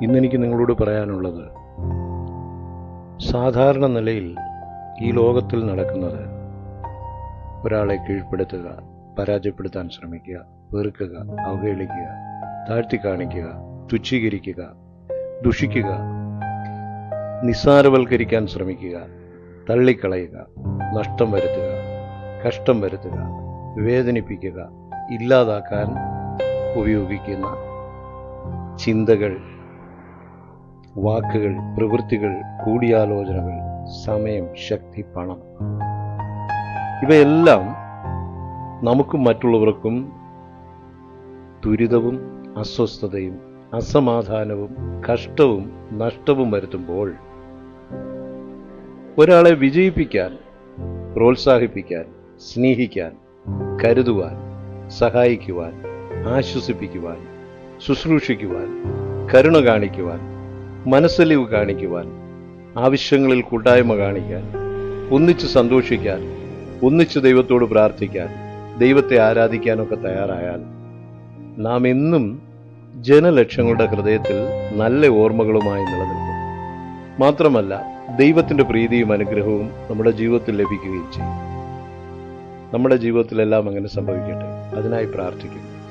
ഇന്നെനിക്ക് നിങ്ങളോട് പറയാനുള്ളത് സാധാരണ നിലയിൽ ഈ ലോകത്തിൽ നടക്കുന്നത് ഒരാളെ കീഴ്പ്പെടുത്തുക പരാജയപ്പെടുത്താൻ ശ്രമിക്കുക വെറുക്കുക അവഹേളിക്കുക താഴ്ത്തി കാണിക്കുക തുച്ഛീകരിക്കുക ദുഷിക്കുക നിസ്സാരവൽക്കരിക്കാൻ ശ്രമിക്കുക തള്ളിക്കളയുക നഷ്ടം വരുത്തുക കഷ്ടം വരുത്തുക വേദനിപ്പിക്കുക ഇല്ലാതാക്കാൻ ഉപയോഗിക്കുന്ന ചിന്തകൾ വാക്കുകൾ പ്രവൃത്തികൾ കൂടിയാലോചനകൾ സമയം ശക്തി പണം. ഇവയെല്ലാം നമുക്കും മറ്റുള്ളവർക്കും ദുരിതവും അസ്വസ്ഥതയും അസമാധാനവും കഷ്ടവും നഷ്ടവും വരുത്തുമ്പോൾ ഒരാളെ വിജയിപ്പിക്കാൻ പ്രോത്സാഹിപ്പിക്കാൻ സ്നേഹിക്കാൻ കരുതുവാൻ സഹായിക്കുവാൻ ആശ്വസിപ്പിക്കുവാൻ ശുശ്രൂഷിക്കുവാൻ കരുണ കാണിക്കുവാൻ മനസ്സലിവ് കാണിക്കുവാൻ ആവശ്യങ്ങളിൽ കൂട്ടായ്മ കാണിക്കാൻ ഒന്നിച്ച് സന്തോഷിക്കാൻ ഒന്നിച്ച് ദൈവത്തോട് പ്രാർത്ഥിക്കാൻ ദൈവത്തെ ആരാധിക്കാനൊക്കെ തയ്യാറായാൽ നാം എന്നും ജനലക്ഷങ്ങളുടെ ഹൃദയത്തിൽ നല്ല ഓർമ്മകളുമായി നിലനിൽക്കും. മാത്രമല്ല ദൈവത്തിന്റെ പ്രീതിയും അനുഗ്രഹവും നമ്മുടെ ജീവിതത്തിൽ ലഭിക്കുകയും ചെയ്യും. നമ്മുടെ ജീവിതത്തിലെല്ലാം അങ്ങനെ സംഭവിക്കട്ടെ. അതിനായി പ്രാർത്ഥിക്കും